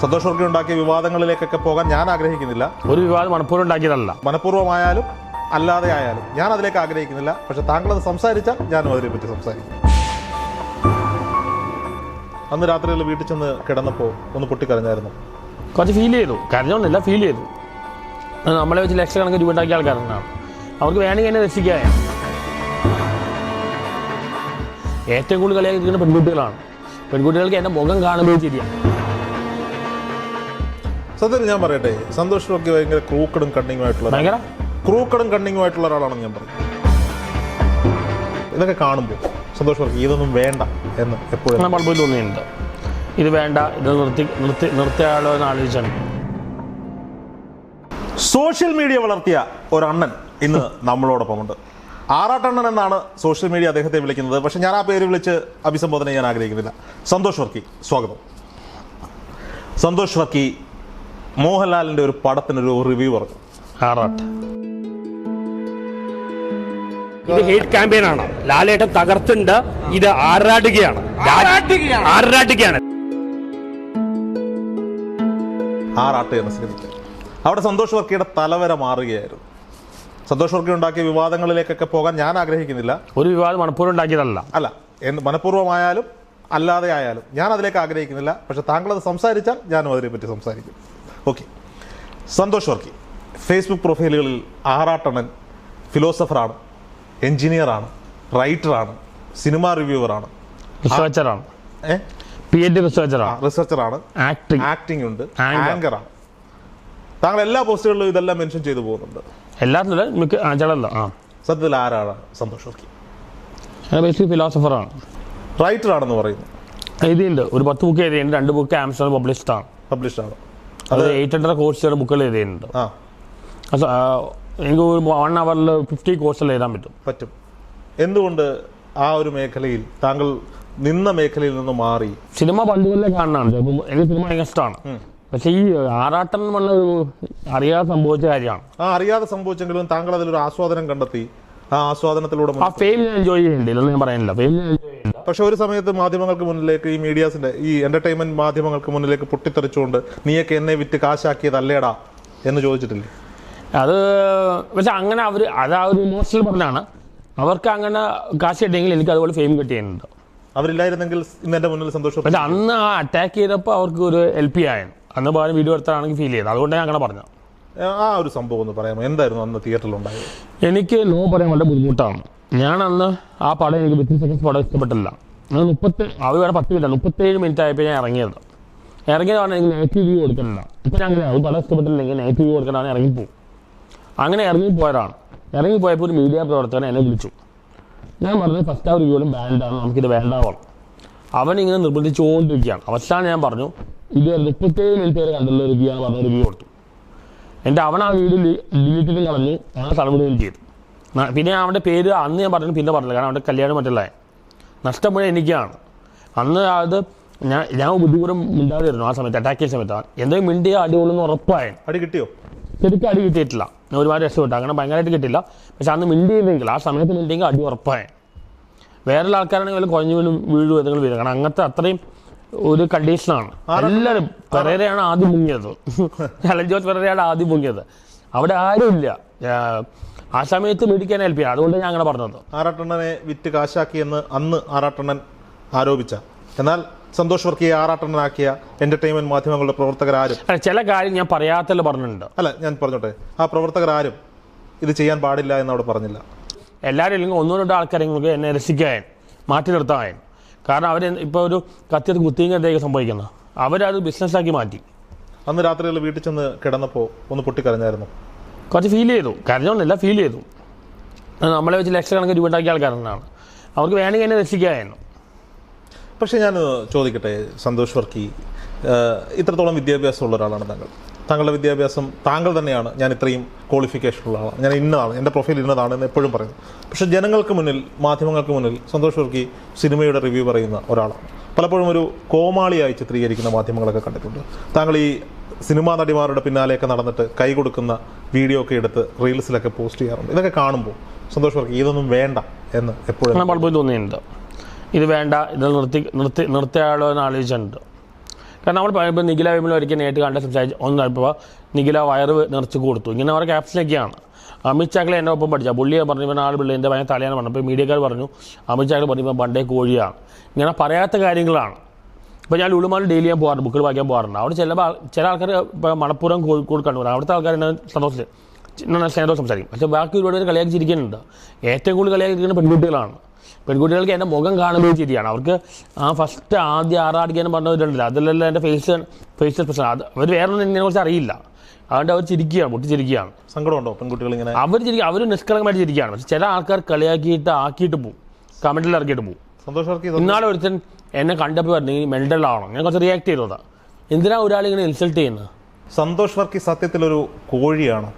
സന്തോഷ് ഉണ്ടാക്കിയ വിവാദങ്ങളിലേക്കൊക്കെ പോകാൻ ഞാൻ ആഗ്രഹിക്കുന്നില്ല. ഒരു വിവാദം മനഃപൂർവം ഉണ്ടാക്കിയതല്ല. മനഃപൂർവമായാലും അല്ലാതെ ആയാലും ഞാൻ അതിലേക്ക് ആഗ്രഹിക്കുന്നില്ല. പക്ഷെ താങ്കൾ അത് സംസാരിച്ചാൽ ഞാനും അതിനെപ്പറ്റി സംസാരിക്കും. അന്ന് രാത്രിയിൽ വീട്ടിൽ ചെന്ന് കിടന്നപ്പോൾ ഒന്ന് പൊട്ടിക്കരഞ്ഞായിരുന്നു. കുറച്ച് ഫീൽ ചെയ്തു. കരഞ്ഞോണ്ടില്ല ഫീൽ ചെയ്തു. നമ്മളെ വെച്ച് ലക്ഷക്കണക്കിന് രൂപ ഉണ്ടാക്കിയ ആൾക്കാരാണ് അവർക്ക് വേണമെങ്കിൽ എന്നെ രക്ഷിക്കാൻ ഏറ്റവും കൂടുതൽ കളിയാക്കി പെൺകുട്ടികളാണ്. പെൺകുട്ടികൾക്ക് എന്റെ മുഖം കാണുമ്പോൾ ശരിയാണ്. സത്യത്തിൽ ഞാൻ പറയട്ടെ. സന്തോഷ് ഭയങ്കര ക്രൂക്കടും കണ്ണിങ്ങുമായിട്ടുള്ള ക്രൂക്കടും കണ്ണിങ്ങുമായിട്ടുള്ള ഒരാളാണെന്ന് ഞാൻ പറയും. ഇതൊക്കെ കാണുമ്പോൾ സന്തോഷ് വർക്കി ഇതൊന്നും വേണ്ട എന്ന് എപ്പോഴും. നമ്മൾ തോന്നിയിട്ടുണ്ട്. ഇത് വേണ്ട ഇത് നിർത്തി നിർത്തി നിർത്തിയാലോ എന്ന് ആലോചിച്ചാണ്. സോഷ്യൽ മീഡിയ വളർത്തിയ ഒരണ്ണൻ ഇന്ന് നമ്മളോടൊപ്പമുണ്ട്. ആറാട്ടണ്ണൻ എന്നാണ് സോഷ്യൽ മീഡിയ അദ്ദേഹത്തെ വിളിക്കുന്നത്. പക്ഷെ ഞാൻ ആ പേര് വിളിച്ച് അഭിസംബോധന ചെയ്യാൻ ആഗ്രഹിക്കുന്നില്ല. സന്തോഷ് വർക്കി സ്വാഗതം. സന്തോഷ് വർക്കി മോഹൻലാലിന്റെ ഒരു പടത്തിനൊരു റിവ്യൂ പറഞ്ഞു ആറാട്ട്. ഇത് ഹേറ്റ് ക്യാമ്പയിൻ ആണ്. ലാലേട്ടൻ തകർത്തുണ്ട്. ഇത് ആറാടുകയാണ് ആറാടുകയാണ് ആറാട്ട് എന്ന സിനിമയ്ക്ക്. അവിടെ സന്തോഷ് വർക്കിയുടെ തലവര മാറുകയായിരുന്നു. സന്തോഷ് വർക്കി ഉണ്ടാക്കിയ വിവാദങ്ങളിലേക്കൊക്കെ പോകാൻ ഞാൻ ആഗ്രഹിക്കുന്നില്ല. ഒരു വിവാദം മനഃപൂർവം ഉണ്ടാക്കിയതല്ല. അല്ല എന്ത് മനഃപൂർവമായാലും അല്ലാതെ ആയാലും ഞാൻ അതിലേക്ക് ആഗ്രഹിക്കുന്നില്ല. പക്ഷെ താങ്കൾ അത് സംസാരിച്ചാൽ ഞാനും അതിനെപ്പറ്റി സംസാരിക്കും. ഓക്കെ. സന്തോഷ് വർക്കി. ഫേസ്ബുക്ക് പ്രൊഫൈലുകളിൽ ആറാട്ടണൻ ഫിലോസഫറാണ് എഞ്ചിനീയറാണ് റൈറ്ററാണ് സിനിമാ റിവ്യൂവറാണ് റിസർച്ചറാണ് ഏ? പി എച്ച് റിസർച്ചറാണ് റിസർച്ചറാണ് ആക്ടിങ് ആക്ടിംഗ് ഉണ്ട്. ആങ്കറാണ് താങ്കൾ എല്ലാ പോസ്റ്റുകളിലും ഇതെല്ലാം മെൻഷൻ ചെയ്തു പോകുന്നുണ്ട്. എല്ലാത്തിലും മിക്ക ചിലല്ല ആ. സത്യത്തിൽ ആരാണ് സന്തോഷ് വർക്കി? ബേസിക് ഫിലോസഫറാണ് റൈറ്റർ ആണെന്ന് പറയുന്നു. എഴുതിയിട്ടുണ്ട്. ഒരു പത്ത് ബുക്ക് എഴുതിയിട്ടുണ്ട്. രണ്ട് ബുക്ക് പബ്ലിഷ്ഡ് ആണ്. പബ്ലിഷ്ഡ് ആണ്. അത് എയ്റ്റ് ഹൺഡ്രഡ് കോഴ്സുകൾ ബുക്കുകൾ എഴുതിയിട്ടുണ്ട്. എനിക്ക് ഒരു വൺ അവറിൽ ഫിഫ്റ്റി കോഴ്സുകൾ എഴുതാൻ പറ്റും. പറ്റും. എന്തുകൊണ്ട് ആ ഒരു മേഖലയിൽ താങ്കൾ നിന്ന മേഖലയിൽ നിന്ന് മാറി? സിനിമ പണ്ട് കാണാനാണ് ചിലപ്പോൾ എനിക്ക് സിനിമ ഭയങ്കര ഇഷ്ടമാണ്. പക്ഷേ ഈ ആറാട്ടം എന്ന് പറഞ്ഞ ഒരു അറിയാതെ സംഭവിച്ച കാര്യമാണ്. ആ അറിയാതെ സംഭവിച്ചെങ്കിലും താങ്കൾ അതിലൊരു ആസ്വാദനം കണ്ടെത്തി. ആ ആസ്വാദനത്തിലൂടെ ആ ഫെയിൽ ഫെയിം ഞാൻ എൻജോയ് ഇല്ലെന്ന് ഞാൻ പറയുന്നില്ല. ഫെയിം ഞാൻ എൻജോയ് പക്ഷെ ഒരു സമയത്ത് മാധ്യമങ്ങൾക്ക് മുന്നിലേക്ക് ഈ മീഡിയാസിന്റെ ഈ എന്റർടൈൻമെന്റ് മാധ്യമങ്ങൾക്ക് മുന്നിലേക്ക് പൊട്ടിത്തെറിച്ചുകൊണ്ട് നീയൊക്കെ എന്നെ വിറ്റ് കാശാക്കിയതല്ലേടാ എന്ന് ചോദിച്ചിട്ടില്ലേ? അത് പക്ഷെ അങ്ങനെ അവർ അത് ആ ഒരു ഇമോഷണൽ പറഞ്ഞാണ്. അവർക്ക് അങ്ങനെ കാശ് കിട്ടിയെങ്കിൽ എനിക്ക് അതുപോലെ ഫെയിം കിട്ടിയിട്ടുണ്ട്. അവരില്ലായിരുന്നെങ്കിൽ ഇന്ന് എന്റെ മുന്നിൽ സന്തോഷം പക്ഷെ അന്ന് ആ അറ്റാക്ക് ചെയ്തപ്പോൾ അവർക്ക് ഒരു എൽ പി ആയിരുന്നു അന്ന് പകരം വീഡിയോ എടുത്താണെങ്കിൽ ഫീൽ ചെയ്തത് അതുകൊണ്ട് ഞാൻ അങ്ങനെ പറഞ്ഞു ആ ഒരു സംഭവം ഒന്ന് പറയാമോ? എന്തായിരുന്നു അന്ന് തിയേറ്ററിൽ ഉണ്ടായത്? എനിക്ക് നോ പറയാൻ വളരെ ബുദ്ധിമുട്ടാണ്. ഞാൻ അന്ന് ആ പടം എനിക്ക് ബിസിനസ് സെക്കൻഡ്സ് പടം ഇഷ്ടപ്പെട്ടില്ല. ഞാൻ മുപ്പത്തി അത് വേറെ പത്ത് മിനിറ്റ് മുപ്പത്തേഴ് മിനിറ്റ് ആയപ്പോൾ ഞാൻ ഇറങ്ങിയത്. ഇറങ്ങിയത് പറഞ്ഞാൽ എനിക്ക് നെഗറ്റീവ് വ്യൂ കൊടുക്കണ്ട ഇപ്പം ഞാൻ അങ്ങനെ അത് പടം ഇഷ്ടപ്പെട്ടില്ലെങ്കിൽ നെഗറ്റീവ് വ്യൂ കൊടുക്കണ്ടാണ് ഇറങ്ങിപ്പോവും. അങ്ങനെ ഇറങ്ങിപ്പോയതാണ് ഇറങ്ങിപ്പോയപ്പോൾ ഒരു മീഡിയ പ്രവർത്തകൻ എന്നെ വിളിച്ചു. ഞാൻ പറഞ്ഞത് ഫസ്റ്റ് ആ റിവ്യൂലും ബാൻഡാണ് നമുക്കിത് വേണ്ടാവണം. അവൻ ഇങ്ങനെ നിർബന്ധിച്ചുകൊണ്ടിരിക്കുകയാണ് അവസാനം ഞാൻ പറഞ്ഞു ഇത് മുപ്പത്തേഴ് മിനിറ്റ് വരെ കണ്ടുള്ള റിവ്യൂ ആണ് പറഞ്ഞ റിവ്യൂ കൊടുത്തു. എന്റെ അവൻ ആ വീഡിയോ ഡിലീറ്റിലും കളഞ്ഞു ആ സ്ഥലം ചെയ്തു. പിന്നെ അവന്റെ പേര് അന്ന് ഞാൻ പറഞ്ഞു പിന്നെ പറഞ്ഞില്ല കാരണം അവന്റെ കല്യാണം മറ്റല്ല നഷ്ടം മുഴുവൻ എനിക്കാണ്. അന്ന് അത് ഞാൻ ഞാൻ ബുദ്ധിപൂർവം മിണ്ടാതിരുന്നു ആ സമയത്ത് അറ്റാക്ക് ചെയ്യുന്ന സമയത്ത്. എന്തെങ്കിലും മിണ്ടിയ അടികൊള്ളുന്ന ഉറപ്പായ. അടി കിട്ടിയോ? ശരിക്കും അടി കിട്ടിയിട്ടില്ല. ഞാൻ ഒരുപാട് രക്ഷപ്പെട്ടു. അങ്ങനെ ഭയങ്കരമായിട്ട് കിട്ടില്ല പക്ഷെ അന്ന് മിണ്ടിയില്ലെങ്കിൽ ആ സമയത്ത് മിണ്ടിയെങ്കിൽ അടി ഉറപ്പായ. വേറെ ആൾക്കാരാണെങ്കിൽ കുഴഞ്ഞു വീണും വീഴും എന്തെങ്കിലും വീഴും. കാരണം അങ്ങനത്തെ അത്രയും ഒരു കണ്ടീഷനാണ് എല്ലാവരും പെരേരയാണ് ആദ്യം മുങ്ങിയത്. അലൻ ജോർജ് പെരേരയാണ് ആദ്യം മുങ്ങിയത്. അവിടെ ആരുമില്ല. ആ, സമയത്ത് മേടിക്കാൻ ഹെൽപ്പ് ചെയ്യാം. അതുകൊണ്ട് ഞാൻ അങ്ങനെ പറഞ്ഞത്. ആറാട്ടണ്ണനെ വിറ്റ് കാശാക്കിയെന്ന് അന്ന് ആറാട്ടണ്ണൻ ആരോപിച്ച. എന്നാൽ സന്തോഷ് വർക്കിയെ ആറാട്ടണ്ണനാക്കിയ എന്റർടൈൻമെന്റ് മാധ്യമങ്ങളുടെ പ്രവർത്തകരാരും അല്ല, ചില കാര്യം ഞാൻ പറയാത്തല്ല പറഞ്ഞിട്ടുണ്ട്. അല്ല ഞാൻ പറഞ്ഞോട്ടെ. ആ പ്രവർത്തകർ ആരും ഇത് ചെയ്യാൻ പാടില്ല എന്ന് അവിടെ പറഞ്ഞില്ല. എല്ലാവരും ഇല്ലെങ്കിൽ ഒന്നോ രണ്ടോ ആൾക്കാരെങ്കിലും എന്നെ രസിക്കാൻ മാറ്റി നിർത്താൻ. കാരണം അവർ ഇപ്പോൾ ഒരു കത്തിയത് കുത്തിങ്ങത്തേക്ക് സംഭവിക്കുന്നത്? അവരത് ബിസിനസ്സാക്കി മാറ്റി. അന്ന് രാത്രിയിൽ വീട്ടിൽ ചെന്ന് കിടന്നപ്പോൾ ഒന്ന് പൊട്ടിക്കരഞ്ഞായിരുന്നു. കുറച്ച് ഫീൽ ചെയ്തു. കരഞ്ഞോണ്ടല്ല ഫീൽ ചെയ്തു. നമ്മളെ വെച്ച് ലക്ഷക്കണക്കിന് രൂപ ഉണ്ടാക്കിയ ആൾക്കാരാണ് അവർക്ക് വേണമെങ്കിൽ എന്നെ രക്ഷിക്കായിരുന്നു പക്ഷേ ഞാൻ ചോദിക്കട്ടെ സന്തോഷ് വർക്കി ഇത്രത്തോളം ഇത്രത്തോളം വിദ്യാഭ്യാസമുള്ള ഒരാളാണ് താങ്കൾ. താങ്കളുടെ വിദ്യാഭ്യാസം താങ്കൾ തന്നെയാണ്. ഞാൻ ഇത്രയും ക്വാളിഫിക്കേഷൻ ഉള്ള ആളാണ്. ഞാൻ ഇന്നതാണ് എന്റെ പ്രൊഫൈൽ ഇന്നതാണ് എന്ന് എപ്പോഴും പറയുന്നു. പക്ഷേ ജനങ്ങൾക്ക് മുന്നിൽ മാധ്യമങ്ങൾക്ക് മുന്നിൽ സന്തോഷ് വർക്കി സിനിമയുടെ റിവ്യൂ പറയുന്ന ഒരാളാണ്. പലപ്പോഴും ഒരു കോമാളിയായി ചിത്രീകരിക്കുന്ന മാധ്യമങ്ങളൊക്കെ കണ്ടിട്ടുണ്ട്. താങ്കൾ ഈ സിനിമാ നടിമാരുടെ പിന്നാലെയൊക്കെ നടന്നിട്ട് കൈ കൊടുക്കുന്ന വീഡിയോ ഒക്കെ എടുത്ത് റീൽസിലൊക്കെ പോസ്റ്റ് ചെയ്യാറുണ്ട്. ഇതൊക്കെ കാണുമ്പോൾ സന്തോഷ് വർക്കി ഇതൊന്നും വേണ്ട എന്ന് എപ്പോഴും പലപ്പോഴും തോന്നിയിട്ടുണ്ട്. ഇത് വേണ്ട ഇത് നിർത്തി നിർത്തി നിർത്തിയാലോ എന്ന് ആലോചിച്ചിട്ടുണ്ട്. കാരണം നമ്മൾ ഇപ്പോൾ നിഖില വിമല ഒരിക്കൽ നേരിട്ട് കണ്ട് സംസാരിച്ച് ഒന്ന് ഇപ്പോൾ നിഖില വയറ് നിറച്ച് കൊടുത്തു. ഇങ്ങനെ അവരുടെ ക്യാപ്ഷനൊക്കെയാണ്. അമിത് ചാക്കളെ എന്നെ ഒപ്പം പഠിച്ച. പുള്ളിയെ പറഞ്ഞു ഇവൻ ആൾ പിള്ളേന്റെ ഭയങ്കര തലയാണ് പറഞ്ഞു അപ്പോൾ മീഡിയക്കാർ പറഞ്ഞു അമിത് ചാക്കളെ പറഞ്ഞു പണ്ടേ കോഴിയാണ്. ഇങ്ങനെ പറയാത്ത കാര്യങ്ങളാണ്. ഇപ്പോൾ ഞാൻ ലുളുമാൽ ഡെയിലി ഞാൻ പോകാറുണ്ട്. ബുക്കുകൾ വായിക്കാൻ പോകാറുണ്ട്. അവിടെ ചില ചില ആൾക്കാർ ഇപ്പോൾ മണപ്പുറം കോഴിക്കോട് കണ്ണൂർ അവിടുത്തെ ആൾക്കാർ എന്നെ സന്തോഷത്തിൽ സ്നേഹത്തോടെ സംസാരിക്കും. പക്ഷേ ബാക്കി ഒരുപാട് പേര് കളിയാക്കി ചിരിക്കുന്നുണ്ട്. ഏറ്റവും കൂടുതൽ കളിയാക്കി ചിരിക്കുന്ന പെൺകുട്ടികളാണ്. പെൺകുട്ടികൾക്ക് എന്റെ മുഖം കാണുമ്പോൾ ചിരിയാണ്. അവർക്ക് ആ ഫസ്റ്റ് ആദ്യം ആറാടിക്കാനും പറഞ്ഞവരുണ്ടല്ലോ അതിലെല്ലാം എന്റെ ഫേസ് ഫേസ് എക്സ്പ്രഷൻ അത് അവർ വേറെ ഒന്നും ഇതിനെ കുറിച്ച് അറിയില്ല. അതുകൊണ്ട് അവർ ചിരിക്കുകയാണ് പൊട്ടി ചിരിക്കുകയാണ് സങ്കടമുണ്ടോ പെൺകുട്ടികൾ ഇങ്ങനെ അവർ ചിരിക്കുക അവർ നിഷ്കളങ്കമായിട്ട് ചിരിക്കുകയാണ്. പക്ഷേ ചില ആൾക്കാർ കളിയാക്കിയിട്ട് ആക്കിയിട്ട് പോകും കമന്റിൽ ഇറക്കിയിട്ട് പോകും സന്തോഷം ഇന്നാളെ ഒരുത്തൻ എന്നെ കണ്ടപ്പോൾ പറഞ്ഞു ഈ മെന്റൽ ആണോ ഞാൻ കുറച്ച് റിയാക്ട് ചെയ്തതാ എന്തിനാ ഒരാൾ ഇങ്ങനെ ഇൻസൾട്ട് ചെയ്യുന്നത് സന്തോഷ് വർക്കി സത്യത്തിൽ ഒരു കോഴിയാണ്.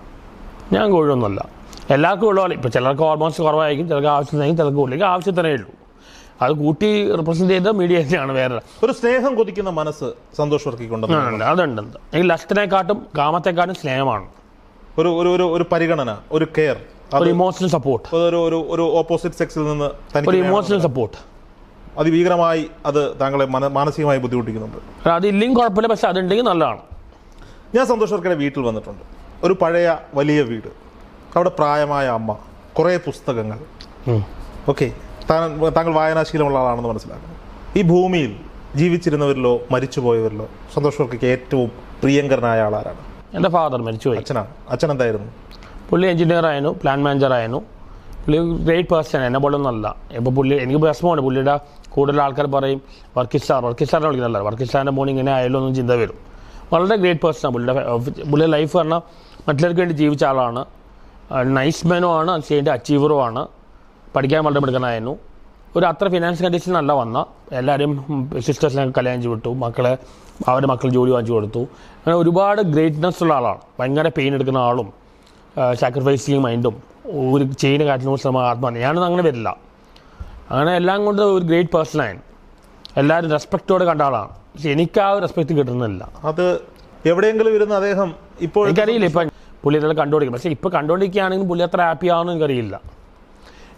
ഞാൻ കോഴിയൊന്നുമല്ല. എല്ലാവർക്കും ഉള്ള പോലെ. ഇപ്പോൾ ചിലർക്ക് ഓൾമോസ്റ്റ് കുറവായിരിക്കും ചിലർക്ക് ആവശ്യത്തിനായിരിക്കും ചിലർക്ക് കൂടുതലേക്ക് ആവശ്യത്തിനേ ഉള്ളൂ. അത് കൂട്ടി റിപ്രസെന്റ് ചെയ്ത മീഡിയ തന്നെയാണ് വേറെ. ഒരു സ്നേഹം കൊതിക്കുന്ന മനസ്സ് സന്തോഷ് വർക്കിക്കുണ്ടെന്ന് ഉണ്ട്. അതുണ്ട് എനിക്ക് ലഷ്ടനെക്കാട്ടും കാമത്തെക്കാട്ടും സ്നേഹമാണ്. ഒരു ഒരു ഒരു ഒരു പരിഗണന ഒരു കെയർ ഒരു ഇമോഷണൽ സപ്പോർട്ട് ഒരു ഒരു ഒരു ഓപ്പോസിറ്റ് സെക്സിൽ നിന്ന് ഒരു ഇമോഷണൽ സപ്പോർട്ട് അതിഭീകരമായി അത് താങ്കളെ മാനസികമായി ബുദ്ധിമുട്ടിക്കുന്നുണ്ട്. അതില്ലെങ്കിൽ കുഴപ്പമില്ല പക്ഷെ അതുണ്ടെങ്കിൽ നല്ലതാണ്. ഞാൻ സന്തോഷ് വർക്കിയുടെ വീട്ടിൽ വന്നിട്ടുണ്ട്. ഒരു പഴയ വലിയ വീട്. അവിടെ പ്രായമായ അമ്മ കുറേ പുസ്തകങ്ങൾ. ഓക്കെ. താങ്കൾ വായനാശീലമുള്ള ആളാണെന്ന് മനസ്സിലാക്കുന്നു. ഈ ഭൂമിയിൽ ജീവിച്ചിരുന്നവരിലോ മരിച്ചുപോയവരിലോ സന്തോഷ് വർക്കിക്ക് ഏറ്റവും പ്രിയങ്കരനായ ആളാരാണ്? എന്റെ ഫാദർ മരിച്ചുപോയി. അച്ഛനാണ്. അച്ഛൻ എന്തായിരുന്നു? പുള്ളി എഞ്ചിനീയർ ആയിരുന്നു പ്ലാൻ മാനേജർ ആയിരുന്നു. പുള്ളി ഗ്രേറ്റ് പേഴ്സൺ എന്നെ പോലെ ഒന്നല്ല ഇപ്പോൾ പുള്ളി എനിക്ക് വിഷമമാണ്. പുള്ളിയുടെ കൂടുതൽ ആൾക്കാർ പറയും വർക്ക് സ്റ്റാർ വർക്ക് സ്റ്റാറിനെ വിളിക്കുന്നില്ല വർക്ക് സ്റ്റാറിന്റെ മോർണിംഗ് ഇങ്ങനെ ആയാലും ഒന്നും ചിന്ത വരും. വളരെ ഗ്രേറ്റ് പേഴ്സണാണ് പുള്ളിയുടെ പുള്ളിയുടെ ലൈഫ് പറഞ്ഞാൽ മറ്റുള്ളവർക്ക് വേണ്ടി ജീവിച്ച ആളാണ്. നൈസ് മാനും ആണ്. അത് ചെയ്യേണ്ട അച്ചീവറും ആണ്. പഠിക്കാൻ വളരെ മിടുക്കനായിരുന്നു. ഒരു അത്ര ഫിനാൻസ് കണ്ടീഷൻ നല്ല വന്ന. എല്ലാവരും സിസ്റ്റേഴ്സിനെ കല്യാണം ചെയ്ത് വിട്ടു. മക്കളെ അവരുടെ മക്കൾ ജോലി വാങ്ങിച്ചു കൊടുത്തു. അങ്ങനെ ഒരുപാട് ഗ്രേറ്റ്നെസ് ഉള്ള ആളാണ്. ഭയങ്കര പെയിൻ എടുക്കുന്ന ആളും സാക്രിഫൈസിങ് മൈൻഡും ഒരു ചെയ്യുന്ന കാര്യത്തിൽ നൂറ് ശതമാനം ആത്മാർത്ഥ ഞാനൊന്നും അങ്ങനെ വരില്ല. അങ്ങനെ എല്ലാം കൊണ്ട് ഒരു ഗ്രേറ്റ് പേഴ്സണായിരുന്നു എല്ലാവരും റെസ്പെക്റ്റോടെ കണ്ട ആളാണ്. പക്ഷെ എനിക്ക് ആ ഒരു റെസ്പെക്റ്റ് കിട്ടുന്നില്ല. അത് എവിടെയെങ്കിലും ഇരുന്ന് അദ്ദേഹം ഇപ്പോൾ എനിക്കറിയില്ല. ഇപ്പം പുള്ളി ഇതെല്ലാം കണ്ടുപിടിക്കും. പക്ഷേ ഇപ്പോൾ കണ്ടുകൊണ്ടിരിക്കുകയാണെങ്കിൽ പുള്ളി അത്ര ഹാപ്പി ആവുമെന്ന് എനിക്കറിയില്ല.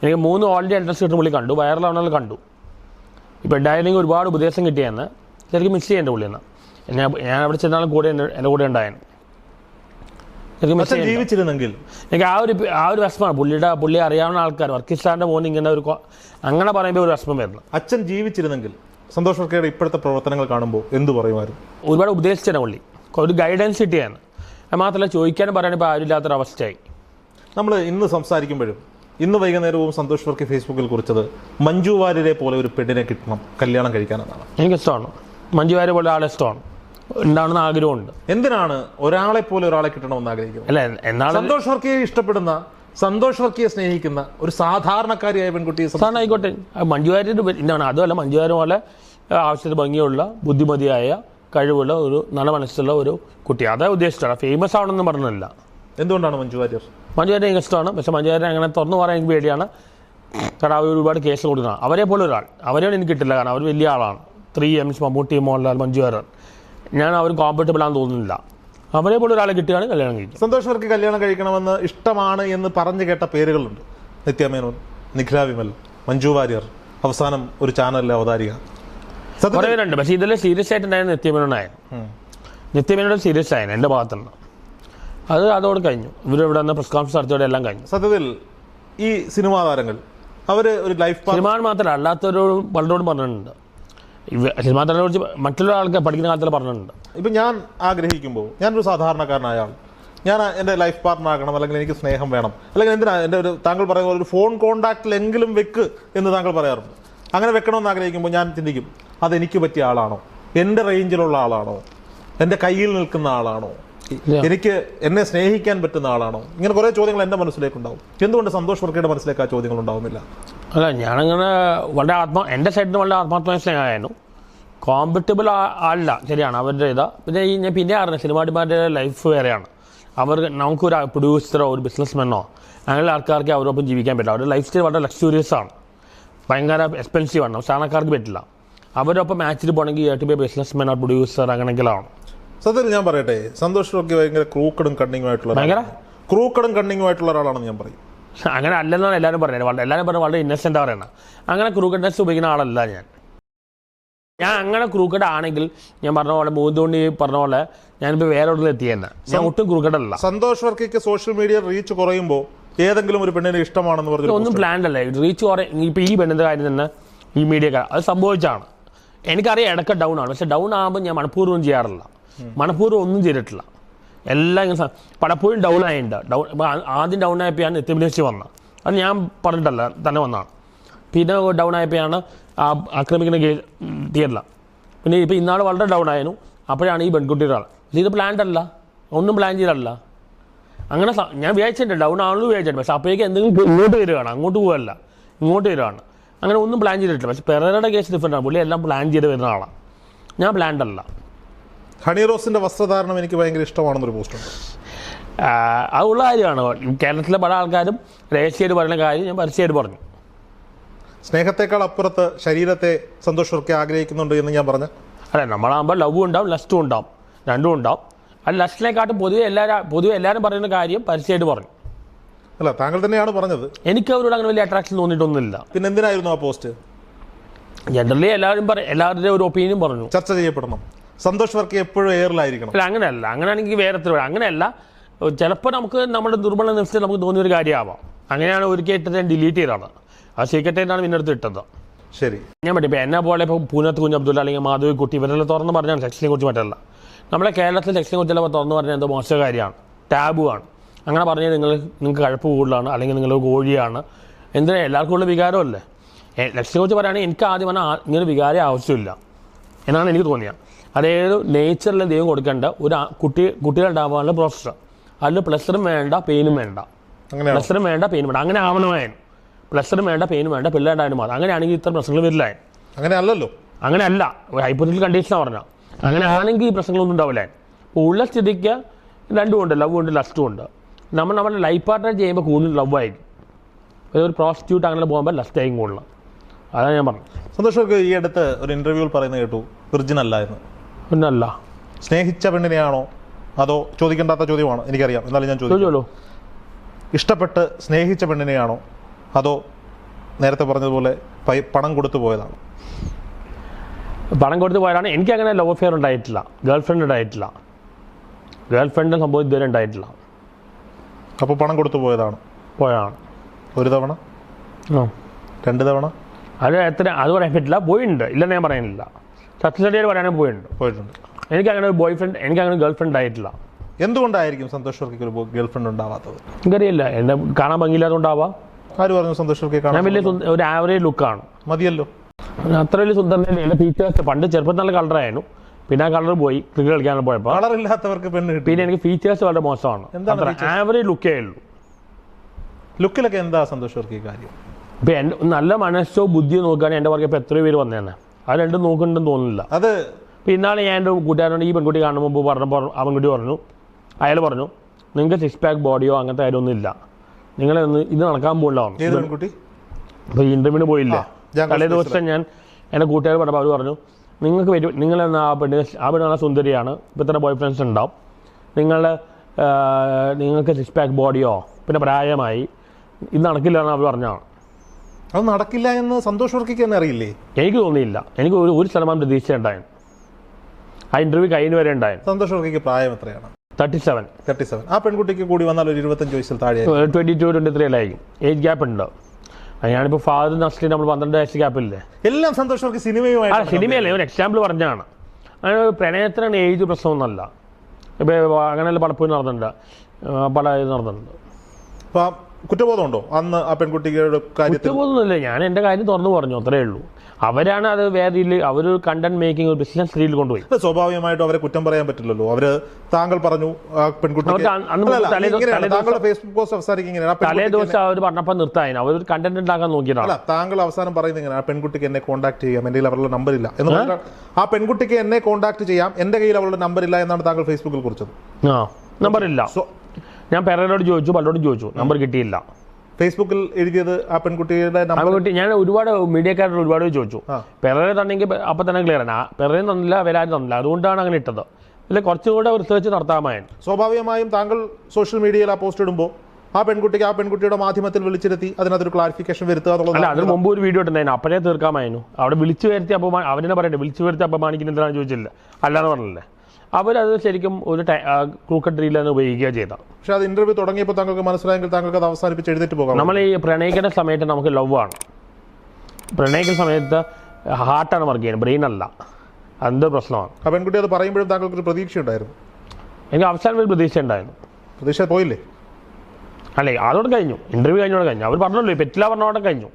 എനിക്ക് മൂന്ന് ഓൾറെഡി എൻട്രൻസ് കിട്ടുന്ന പുള്ളി കണ്ടു. വയറിലാവണമെങ്കിൽ കണ്ടു. ഇപ്പോൾ ഉണ്ടായിരുന്നെങ്കിൽ ഒരുപാട് ഉപദേശം കിട്ടിയെന്ന് ശരിക്കും മിസ് ചെയ്യേണ്ട പുള്ളിയെന്ന്. ഞാൻ ഞാൻ അവിടെ ചെന്നാലും കൂടെ എന്റെ കൂടെ ഉണ്ടായിരുന്നു ശരിക്കും മിസ് അച്ഛൻ ചെയ്യണ്ട ജീവിച്ചിരുന്നെങ്കിൽ. എനിക്ക് ആ ഒരു ആ ഒരു വിഷമമാണ്. പുള്ളിയുടെ പുള്ളി അറിയാവുന്ന ആൾക്കാർ വർക്കിസ്റ്റാറിന്റെ മോൻ ഇങ്ങനെ ഒരു അങ്ങനെ പറയുമ്പോൾ ഒരു വിഷമം വരുന്നു. അച്ഛൻ ജീവിച്ചിരുന്നെങ്കിൽ സന്തോഷ് വർക്കയുടെ ഇപ്പോഴത്തെ പ്രവർത്തനങ്ങൾ കാണുമ്പോൾ എന്ത് പറയുമായിരുന്നു? ഒരുപാട് ഉപദേശിച്ചാണ് പുള്ളി. ഒരു ഗൈഡൻസ് കിട്ടിയാണ്. മാത്രമല്ല ചോദിക്കാനും പറയാനും ഇപ്പോൾ ആരുമില്ലാത്തൊരവസ്ഥയായി നമ്മൾ ഇന്ന് സംസാരിക്കുമ്പോഴും ഇന്ന് വൈകുന്നേരവും സന്തോഷ് വർക്കി ഫേസ്ബുക്കിൽ കുറിച്ചത് മഞ്ജു വാര്യരെ പോലെ ഒരു പെണ്ണിനെ കിട്ടണം കല്യാണം കഴിക്കാനെന്നാണ് എനിക്കിഷ്ടമാണ്. മഞ്ജു വാര്യ പോലെ ആളെ ഇഷ്ടമാണ്. ഉണ്ടാവണമെന്ന് ആഗ്രഹമുണ്ട്. എന്തിനാണ് ഒരാളെ പോലെ ഒരാളെ കിട്ടണമെന്ന് ആഗ്രഹിക്കുന്നത്? അല്ല എന്നാണ് സന്തോഷ് വർക്കിയെ ഇഷ്ടപ്പെടുന്ന സന്തോഷ് വർക്കിയെ സ്നേഹിക്കുന്ന ഒരു സാധാരണക്കാരിയായ പെൺകുട്ടി സാധാരണ ആയിക്കോട്ടെ. അത് മഞ്ജു വാര്യന്റെ ഇന്നാണ് അതുമല്ല മഞ്ജുവാരി പോലെ ആവശ്യത്തിന് ഭംഗിയുള്ള ബുദ്ധിമതിയായ കഴിവുള്ള ഒരു നല്ല മനസ്സുള്ള ഒരു കുട്ടി. അതാ ഉദ്ദേശിച്ചാണ് ഫേമസ് ആവണമെന്ന് പറഞ്ഞില്ല എന്തുകൊണ്ടാണ് മഞ്ജുവാര്യർ? മഞ്ജുവാരി എനിക്ക് ഇഷ്ടമാണ് പക്ഷെ മഞ്ജുവാരി അങ്ങനെ തുറന്നു പറയാൻ എനിക്ക് പേടിയാണ്. കാരണം അവർ ഒരുപാട് കേസ് കൊടുക്കണം അവരെ പോലെ ഒരാൾ. അവരെയാണ് എനിക്ക് കിട്ടില്ല. കാരണം അവർ വലിയ ആളാണ്. ത്രീ എംസ് മമ്മൂട്ടി മോഹൻലാൽ മഞ്ജു വാര്യർ ഞാൻ അവർ കോമ്പറ്റബിൾ ആണെന്ന് തോന്നുന്നില്ല. അവരെ പോലെ ഒരാളെ കിട്ടുകയാണ് കല്യാണം കഴിക്കും. സന്തോഷ് അവർക്ക് കല്യാണം കഴിക്കണമെന്ന് ഇഷ്ടമാണ് എന്ന് പറഞ്ഞു കേട്ട പേരുകളുണ്ട്. നിത്യമേനോൻ നിഖില വിമൽ മഞ്ജു വാര്യർ അവസാനം ഒരു ചാനലിലെ അവതാരിക. കുറേ പേരുണ്ട്. പക്ഷേ ഇതിൽ സീരിയസ് ആയിട്ടുണ്ടായിരുന്നു നിത്യമേനോനായിരുന്നു നിത്യമേനോട് സീരിയസ് ആയിരുന്നു എന്റെ ഭാഗത്തുനിന്ന്. അത് അതോട് കഴിഞ്ഞു. ഇവരിവിടെ നിന്ന് പ്രസ് കോൺഫറൻസ് നടത്തിയോടെ എല്ലാം കഴിഞ്ഞു. സത്യത്തിൽ ഈ സിനിമാ താരങ്ങൾ അവർ ഒരു ലൈഫ് സിനിമ മാത്രമല്ല അല്ലാത്തവരോടും പലരോടും പറഞ്ഞിട്ടുണ്ട്. സിനിമാ കുറിച്ച് മറ്റുള്ള പഠിക്കുന്ന കാലത്തിൽ പറഞ്ഞിട്ടുണ്ട്. ഇപ്പം ഞാൻ ആഗ്രഹിക്കുമ്പോൾ ഞാനൊരു സാധാരണക്കാരനായ ആൾ. ഞാൻ എന്റെ ലൈഫ് പാർട്ട്ണർ ആകണം അല്ലെങ്കിൽ എനിക്ക് സ്നേഹം വേണം അല്ലെങ്കിൽ എന്തിനാ എന്റെ ഒരു താങ്കൾ പറയുന്ന ഒരു ഫോൺ കോൺടാക്റ്റിലെങ്കിലും വെക്ക് എന്ന് താങ്കൾ പറയാറുണ്ട്. അങ്ങനെ വെക്കണമെന്ന് ആഗ്രഹിക്കുമ്പോൾ ഞാൻ ചിന്തിക്കും അതെനിക്ക് പറ്റിയ ആളാണോ? എന്റെ റേഞ്ചിലുള്ള ആളാണോ? എന്റെ കയ്യിൽ നിൽക്കുന്ന ആളാണോ? എനിക്ക് എന്നെ സ്നേഹിക്കാൻ പറ്റുന്ന ആളാണോ? ഇങ്ങനെ കുറേ ചോദ്യങ്ങൾ എന്റെ മനസ്സിലേക്കുണ്ടാവും. എന്തുകൊണ്ട് സന്തോഷ് വർക്കയുടെ മനസ്സിലേക്ക് ആ ചോദ്യങ്ങൾ ഉണ്ടാവുന്നില്ല? അല്ല ഞാനങ്ങനെ വളരെ ആത്മാ എന്റെ സൈഡിൽ നിന്ന് വളരെ ആത്മാർത്ഥമായ സ്നേഹമായിരുന്നു. കോമ്പറ്റബിൾ അല്ല ശരിയാണ് അവരുടെ ഇതാ. പിന്നെ ഈ ഞാൻ പിന്നെ അറിഞ്ഞ സിനിമാടിമാരുടെ ലൈഫ് വേറെയാണ്. അവർ നമുക്കൊരു പ്രൊഡ്യൂസറോ ഒരു ബിസിനസ്മാനോ അങ്ങനെയുള്ള ആൾക്കാർക്ക് അവരോടൊപ്പം ജീവിക്കാൻ പറ്റില്ല. അവരുടെ ലൈഫ് സ്റ്റൈൽ വളരെ ലക്സൂരിയസ് ആണ്. ഭയങ്കര എക്സ്പെൻസീവ് ആണ്. സാധാരണക്കാർക്ക് പറ്റില്ല. അവരൊപ്പം മാച്ചിൽ പോകണമെങ്കിൽ to be businessman or producer അങ്ങനെയെങ്കിലാണ്. സത്യത്തിൽ ഞാൻ പറയട്ടെ. സന്തോഷ് റോക്കി ഭയങ്കര ക്രൂക്കടും കണ്ണിങ്ങുമായിട്ടുള്ള ഭയങ്കര? ക്രൂക്കടും കണ്ണിങ്ങുമായിട്ടുള്ള ഒരാളാണെന്ന് ഞാൻ പറയും. അങ്ങനെ അല്ലെന്നാണ് എല്ലാവരും പറയുന്നത് വളരെ എല്ലാവരും പറഞ്ഞത് വളരെ ഇന്നസെന്റ് പറയുന്നത്. അങ്ങനെ ക്രൂക്കഡ്നെസ് ഉപയോഗിക്കുന്ന ആളല്ല ഞാൻ. ഞാൻ അങ്ങനെ ക്രൂക്കഡ് ആണെങ്കിൽ ഞാൻ പറഞ്ഞ പോലെ മൂന്നുണ്ടി പറഞ്ഞ പോലെ ഞാനിപ്പോൾ വേറെ ഒരു എത്തിയെന്ന്. ഞാൻ ഒട്ടും ക്രൂക്കഡ് അല്ല. സന്തോഷ് വർക്കിക്ക് സോഷ്യൽ മീഡിയ റീച്ച് കുറയുമ്പോൾ ഏതെങ്കിലും ഒരു പെണ്ണിനെ ഇഷ്ടമാണെന്ന് പറഞ്ഞു ഒന്നും പ്ലാൻഡ് അല്ല. റീച്ച് കുറേ ഇപ്പൊ ഈ പെണ്ണിന്റെ കാര്യം തന്നെ ഈ മീഡിയ അത് സംഭവിച്ചാണ്. എനിക്കറിയാം ഇടയ്ക്ക് ഡൗൺ ആണ്. പക്ഷെ ഡൗൺ ആകുമ്പോൾ ഞാൻ മണപ്പൂർവം ചെയ്യാറില്ല. മണപ്പൂർവം ഒന്നും ചെയ്തിട്ടില്ല. എല്ലാം ഇങ്ങനെ പലപ്പോഴും ഡൗൺ ആയിട്ടുണ്ട് ഡൗൺ ആദ്യം ഡൗൺ ആയപ്പോഴാണ് നിത്യമിലേശി വന്നത്. അത് ഞാൻ പറഞ്ഞിട്ടല്ല തന്നെ വന്നതാണ്. പിന്നെ ഡൗൺ ആയപ്പോഴാണ് ആക്രമിക്കുന്ന ഗേ പിന്നെ ഇപ്പോൾ ഇന്നാൾ വളരെ ഡൗൺ ആയിരുന്നു. അപ്പോഴാണ് ഈ പെൺകുട്ടിയുടെ ആൾ ഇത് പ്ലാൻഡ് അല്ല. ഒന്നും പ്ലാൻ ചെയ്തല്ല അങ്ങനെ ഞാൻ വിചാരിച്ചിട്ടുണ്ട് ഡൗൺ ആണെന്ന് വിചാരിച്ചിട്ടുണ്ട്. പക്ഷേ അപ്പോഴേക്ക് എന്തെങ്കിലും ഇങ്ങോട്ട് വരികയാണ്. അങ്ങോട്ട് പോകല്ല ഇങ്ങോട്ട് വരികയാണ്. അങ്ങനെ ഒന്നും പ്ലാൻ ചെയ്തിട്ടില്ല. പക്ഷേ പെരയുടെ കേസ് ഡിഫറെന്റ് ആണ്. പുള്ളി എല്ലാം പ്ലാൻ ചെയ്ത് വരുന്ന ആളാണ് ഞാൻ പ്ലാൻഡ് അല്ല. ഹണി റോസിന്റെ വസ്ത്രധാരണം എനിക്ക് ഭയങ്കര ഇഷ്ടമാണെന്നൊരു പോസ്റ്റ് ഉണ്ട്. ഉള്ള കാര്യമാണ്. കേരളത്തിലെ പല ആൾക്കാരും രഹസ്യമായിട്ട് പറയുന്ന കാര്യം ഞാൻ പരസ്യമായിട്ട് പറഞ്ഞു. സ്നേഹത്തെക്കാൾ അപ്പുറത്ത് ശരീരത്തെ സന്തോഷമൊക്കെ ആഗ്രഹിക്കുന്നുണ്ട് എന്ന് ഞാൻ പറഞ്ഞു അല്ല നമ്മളാകുമ്പോൾ ലവ് ഉണ്ടാവും ലസ്റ്റും ഉണ്ടാവും. രണ്ടും ഉണ്ടാവും. അത് ലസ്റ്റിനെക്കാട്ടും പൊതുവെ എല്ലാവരും പൊതുവെ എല്ലാവരും പറയുന്ന കാര്യം പരസ്യമായിട്ട് പറഞ്ഞു. അല്ല താങ്കൾ തന്നെയാണ് പറഞ്ഞത്. എനിക്ക് അവരോട് അങ്ങനെ വലിയ അട്രാക്ഷൻ തോന്നിയിട്ടൊന്നുമില്ല. പിന്നെ എന്തിനായിരുന്നു ആ പോസ്റ്റ് ജനറലി എല്ലാവരും പറയും എല്ലാവരുടെയും ഒരു ഒപ്പീനിയൻ പറഞ്ഞു. ചർച്ച ചെയ്യപ്പെടണം. സന്തോഷ് വർക്ക് എപ്പോഴും എയറിലായിരിക്കണം. അല്ല അങ്ങനെയല്ല. അങ്ങനെയാണെങ്കിൽ വേറെ അങ്ങനെയല്ല ചിലപ്പോൾ നമുക്ക് നമ്മുടെ ദുർബല നിമിഷത്തിൽ നമുക്ക് തോന്നിയ ഒരു കാര്യമാവാം. അങ്ങനെയാണ് ഒരിക്കൽ ഇട്ടത് ഞാൻ ഡിലീറ്റ് ചെയ്തതാണ്. ആ സീക്രട്ടായിട്ടാണ് പിന്നെ അടുത്ത് ഇട്ടത്. ശരി. ഞാൻ പറ്റും ഇപ്പോൾ എന്നെ പോലെ ഇപ്പോൾ പൂനത്ത് കുഞ്ഞ് അബ്ദുള്ള അല്ലെങ്കിൽ മാധവി കുട്ടി ഇവരെല്ലാം തുറന്ന് പറഞ്ഞാണ് സെക്സിനെ കുറിച്ച് മറ്റല്ല. നമ്മളെ കേരളത്തിൽ സെക്സിനെ കുറിച്ചെല്ലാം തുറന്ന് പറഞ്ഞാൽ എന്തോ മോശ കാര്യമാണ്. ടാബു ആണ്. അങ്ങനെ പറഞ്ഞാൽ നിങ്ങൾ നിങ്ങൾക്ക് കഴപ്പ് കൂടുതലാണ് അല്ലെങ്കിൽ നിങ്ങൾ കോഴിയാണ്. എന്തിനാ? എല്ലാവർക്കും ഉള്ള വികാരമല്ലേ? ലക്ഷ്യത്തെ കുറിച്ച് പറയുകയാണെങ്കിൽ എനിക്ക് ആദ്യം പറഞ്ഞാൽ ഇങ്ങനെ വികാരം ആവശ്യമില്ല. എന്നാണ് എനിക്ക് തോന്നിയത്. അതായത് നേച്ചറിൽ ദൈവം കൊടുക്കേണ്ട ഒരു കുട്ടി കുട്ടികളുണ്ടാവാനുള്ള പ്രൊഫസർ അതിൽ പ്ലസറും വേണ്ട പെയിനും വേണ്ട. പ്ലസറും വേണ്ട പെയിനും വേണ്ട. അങ്ങനെ ആവണമായിരുന്നു പ്ലസറും വേണ്ട പെയിനും വേണ്ട പിള്ളേരുണ്ടായാലും മാത്രം അങ്ങനെയാണെങ്കിൽ ഇത്ര പ്രശ്നങ്ങൾ വരില്ലായിരുന്നു അങ്ങനെ അല്ലല്ലോ അങ്ങനെ അല്ല ഹൈപ്പോത്തിക്കൽ കണ്ടീഷനാണ് പറഞ്ഞാൽ അങ്ങനെ ആണെങ്കിൽ ഈ പ്രശ്നങ്ങളൊന്നും ഉണ്ടാവില്ല. അപ്പോൾ ഉള്ള സ്ഥിതിക്ക് രണ്ടും ഉണ്ട്. ലവ് ഉണ്ട് ലസ്റ്റും ഉണ്ട്. നമ്മൾ നമ്മുടെ ലൈഫ് പാർട്ട്ണർ ചെയ്യുമ്പോൾ കൂടുതൽ ലവ് ആയിരിക്കും. ഒരു പ്രോസ്റ്റിറ്റ്യൂട്ട് അങ്ങനെ പോകുമ്പോൾ ലസ്റ്റ് ആയിരിക്കും കൂടുതൽ. അതാണ് ഞാൻ പറഞ്ഞത്. സന്തോഷമൊക്കെ ഈ അടുത്ത് ഒരു ഇന്റർവ്യൂവിൽ പറയുന്നത് കേട്ടു. വിർജിൻ അല്ല എന്ന് പിന്നെ അല്ല സ്നേഹിച്ച പെണ്ണിനെയാണോ? അതോ ചോദിക്കേണ്ടാത്ത ചോദ്യമാണ്? എനിക്കറിയാം. എന്നാലും ഞാൻ ചോദിച്ചു ചോദിച്ചോളൂ. ഇഷ്ടപ്പെട്ട് സ്നേഹിച്ച പെണ്ണിനെയാണോ? അതോ നേരത്തെ പറഞ്ഞതുപോലെ പണം കൊടുത്തു പോയതാണ്? പണം കൊടുത്തു പോയതാണ്. എനിക്ക് അങ്ങനെ ലവ് അഫെയർ ഉണ്ടായിട്ടില്ല. ഗേൾ ഫ്രണ്ട് ഉണ്ടായിട്ടില്ല. ഗേൾ ഫ്രണ്ട് സംഭവം ഇതുവരെ ഉണ്ടായിട്ടില്ല. അപ്പോൾ പണം കൊടുത്തു പോയതാണ്? പോയതാണ്. ഒരു തവണ? രണ്ട് തവണ? അത് എത്ര അത് പറയാൻ പറ്റില്ല. പോയിട്ടുണ്ട്. ഇല്ലെന്ന് ഞാൻ പറയുന്നില്ല. സത്യസത്യമായിട്ട് പറയാനും പോയിട്ടുണ്ട്. പോയിട്ടുണ്ട്. എനിക്ക് അങ്ങനെ ഒരു ബോയ് ഫ്രണ്ട് എനിക്ക് അങ്ങനെ ഗേൾ ഫ്രണ്ട് ആയിട്ടില്ല. എന്തുകൊണ്ടായിരിക്കും സന്തോഷ് വർക്കിക്ക് ഒരു ഗേൾ ഫ്രണ്ട് ഉണ്ടാവാത്തത്? എനിക്കറിയില്ല. എന്നെ കാണാൻ ഭംഗിയില്ലാത്തതുകൊണ്ടാവാം. ആര് പറഞ്ഞു സന്തോഷ് വർക്കി ഞാൻ വലിയ ഒരു ആവറേജ് ലുക്കാണ് മതിയല്ലോ. അത്ര വലിയ എന്റെ ഫീച്ചേഴ്സ് പണ്ട് ചെറുപ്പത്തിൽ നല്ല കളറായിരുന്നു പിന്നെ ആ കളർ പോയി. ക്രിക്കറ്റ് കളിക്കാൻ പോയപ്പോൾ കളറില്ലാത്തവർക്ക് പെണ്ണ് കിട്ടി. പിന്നെ എനിക്ക് ഫീച്ചേഴ്സ് വളരെ മോശമാണ്. എന്താണ് അത്ര ആവറേജ് ലുക്കേ ഉള്ളൂ. ലുക്കിലൊക്കെ എന്താ സന്തോഷ് വർക്കി കാര്യം? ഇപ്പം എന്റെ നല്ല മനസ്സോ ബുദ്ധിയോ നോക്കുകയാണെങ്കിൽ എന്റെ പുറകെ ഇപ്പോൾ എത്രയോ പേര് വന്നേനെ. അത് രണ്ടും നോക്കുന്നുണ്ടെന്ന് തോന്നുന്നില്ല. അത് പിന്നാണ് ഞാൻ എന്റെ കൂട്ടുകാരനോട് ഈ പെൺകുട്ടി കാണുന്ന മുമ്പ് പറഞ്ഞപ്പോൾ ആ പെൺകുട്ടി പറഞ്ഞു. അയാൾ പറഞ്ഞു നിങ്ങൾക്ക് സിക്സ് പാക്ക് ബോഡിയോ അങ്ങനത്തെ കാര്യമൊന്നും ഇല്ല. നിങ്ങളെ ഒന്ന് ഇത് നടക്കാൻ പോകില്ല അപ്പോൾ ഈ ഇന്റർവ്യൂവിന് പോയില്ലേ? തലേ ദിവസം ഞാൻ എന്റെ കൂട്ടുകാർ പറഞ്ഞപ്പോൾ അവർ പറഞ്ഞു നിങ്ങൾക്ക് വരും നിങ്ങൾ ആ പെണ്ണ് ആ പെണ്ണ് നല്ല സുന്ദരിയാണ് ഇപ്പം ഇത്ര ബോയ് ഫ്രണ്ട്സ് ഉണ്ടാവും. നിങ്ങളുടെ നിങ്ങൾക്ക് സിക്സ് പാക്ക് ബോഡിയോ പിന്നെ പ്രായമായി ഇത് നടക്കില്ല എന്ന് അവർ പറഞ്ഞാണ് അത് നടക്കില്ല എന്ന് സന്തോഷ് വർക്കിക്ക് തന്നെ അറിയില്ലേ? എനിക്ക് തോന്നിയില്ല. എനിക്ക് ഒരു ഒരു ശതമാനം പ്രതീക്ഷ ഉണ്ടായിരുന്നു ആ ഇന്റർവ്യൂ കഴിഞ്ഞ് വരെ ഉണ്ടായിരുന്നു സന്തോഷ് വർക്കിക്ക് പ്രായം എത്രയാണ്? തേർട്ടി സെവൻ തേർട്ടി സെവൻ ആ പെൺകുട്ടിക്ക് കൂടി വന്നാൽ ഒരു ഇരുപത്തഞ്ച് വയസ്സിൽ താഴെ ട്വന്റി ടു ട്വന്റി ത്രീ ആയിരിക്കും. ഏജ് ഗ്യാപ്പ് ഉണ്ടോ? ഞാനിപ്പോൾ ഫാദർ നസ്ലി നമ്മൾ പന്ത്രണ്ട് വയസ്സ് ഗ്യാപ്പില്ലേ എല്ലാം സന്തോഷ് വർക്കി ആ സിനിമയല്ല? ഒരു എക്സാമ്പിൾ പറഞ്ഞാണ് അങ്ങനെ പ്രണയത്തിനാണ് ഏജ് പ്രശ്നമൊന്നുമല്ല. ഇപ്പോൾ അങ്ങനെയല്ല പലപ്പോഴും നടന്നിട്ടുണ്ട്. പല ഇത് നടന്നിട്ടുണ്ട്. അപ്പൊ കുറ്റബോധമുണ്ടോ? അന്ന് ആ പെൺകുട്ടിയുടെ കാര്യത്തിൽ കുറ്റബോധമൊന്നുമില്ല. ഞാൻ എന്റെ കാര്യം തുറന്നു പറഞ്ഞു അത്രേ ഉള്ളൂ. അവരാണ് അത് വേറെ രീതിയിൽ അവർ കണ്ടന്റ് മേക്കിംഗ് ഒരു ബിസിനസ് രീതിയിൽ കൊണ്ടുപോയി. സ്വാഭാവികമായിട്ട് അവരെ കുറ്റം പറയാൻ പറ്റില്ലല്ലോ. അവർ താങ്കൾ പറഞ്ഞു ആ ദിവസം- താങ്കളുടെ ഫേസ്ബുക്ക് പോസ്റ്റ് അവസാനിക്കും ഇങ്ങനെ ആ തലേ പെൺകുട്ടിക്ക് ദിവസം അവർ പറഞ്ഞപ്പോൾ നിർത്താൻ. അവർ കണ്ടന്റ് ഉണ്ടാക്കാൻ അല്ല താങ്കൾ അവസാനം പറയുന്നത് ഇങ്ങനെ ആ പെൺകുട്ടിക്ക് എന്നെ കോൺടാക്ട് ചെയ്യാം. എന്റെ കയ്യിൽ അവരുടെ നമ്പർ ഇല്ല എന്ന് പറഞ്ഞാൽ ആ പെൺകുട്ടിക്ക് എന്നെ കോൺടാക്ട് ചെയ്യാം. എന്റെ കയ്യിൽ അവളുടെ നമ്പർ ഇല്ല എന്നാണ് താങ്കൾ ഫേസ്ബുക്കിൽ കുറിച്ചത്. ആ നമ്പർ ഇല്ല. ഞാൻ പേരനോട് ചോദിച്ചു പലരോടും ചോദിച്ചു. നമ്പർ കിട്ടിയില്ല. ഫേസ്ബുക്കിൽ എഴുതിയത് ആ പെൺകുട്ടിയുടെ നമ്പർ? അവർക്ക് ഞാൻ ഒരുപാട് മീഡിയക്കാരോട് ഒരുപാട് ചോദിച്ചു. പിറരെ തന്നെങ്കിൽ അപ്പം തന്നെ ക്ലിയർ ആണ്. പിറരെയും തന്നില്ല അവരാരും തന്നില്ല. അതുകൊണ്ടാണ് അങ്ങനെ ഇട്ടത്. അല്ലെ കുറച്ചുകൂടെ റിസർച്ച് നടത്താമായിരുന്നു സ്വാഭാവികമായും താങ്കൾ സോഷ്യൽ മീഡിയയിൽ ആ പോസ്റ്റ് ഇടുമ്പോൾ ആ പെൺകുട്ടിക്ക് ആ പെൺകുട്ടിയുടെ മാധ്യമത്തിൽ വിളിച്ചിരുത്തി അതിനകത്തൊരു ക്ലാരിഫിക്കേഷൻ വരുത്തുക എന്നുള്ളത് അതിന് മുമ്പ് ഒരു വീഡിയോ ഇട്ടുണ്ടായിരുന്നു അപ്പോഴേ തീർക്കാമായിരുന്നു അവിടെ വിളിച്ചു വരുത്തി അപ്പോൾ അവനെ പറയട്ടെ വിളിച്ചു വരുത്തി അപമാനിക്കുന്ന എന്താണെന്ന് ചോദിച്ചില്ല. അല്ലാന്ന് പറഞ്ഞില്ലേ? അവരത് ശരിക്കും ഒരു ക്രൂക്കറ്റ് ഡ്രീൽ തന്നെ ഉപയോഗിക്കുക ചെയ്ത പക്ഷെ അത് ഇന്റർവ്യൂ തുടങ്ങിയപ്പോൾ താങ്കൾക്ക് മനസ്സിലായെങ്കിൽ താങ്കൾക്ക് അത് അവസാനിപ്പിച്ച് എഴുതിട്ട് പോകാം നമ്മൾ ഈ പ്രണയിക്കുന്ന സമയത്ത് നമുക്ക് ലവ് ആണ്. പ്രണയിക്കുന്ന സമയത്ത് ഹാർട്ടാണ് വർക്ക് ചെയ്യുന്നത്. ബ്രെയിൻ അല്ല. എന്ത് പ്രശ്നമാണ്. ആ പെൺകുട്ടി അത് പറയുമ്പോഴും താങ്കൾക്ക് ഒരു പ്രതീക്ഷ ഉണ്ടായിരുന്നു എനിക്ക് അവസാനം ഒരു പ്രതീക്ഷ ഉണ്ടായിരുന്നു പ്രതീക്ഷ പോയില്ലേ? അല്ലേ അതോടെ കഴിഞ്ഞു. ഇന്റർവ്യൂ കഴിഞ്ഞോടെ കഴിഞ്ഞു. അവർ പറഞ്ഞല്ലോ പെറ്റില്ല പറഞ്ഞോടെ കഴിഞ്ഞു.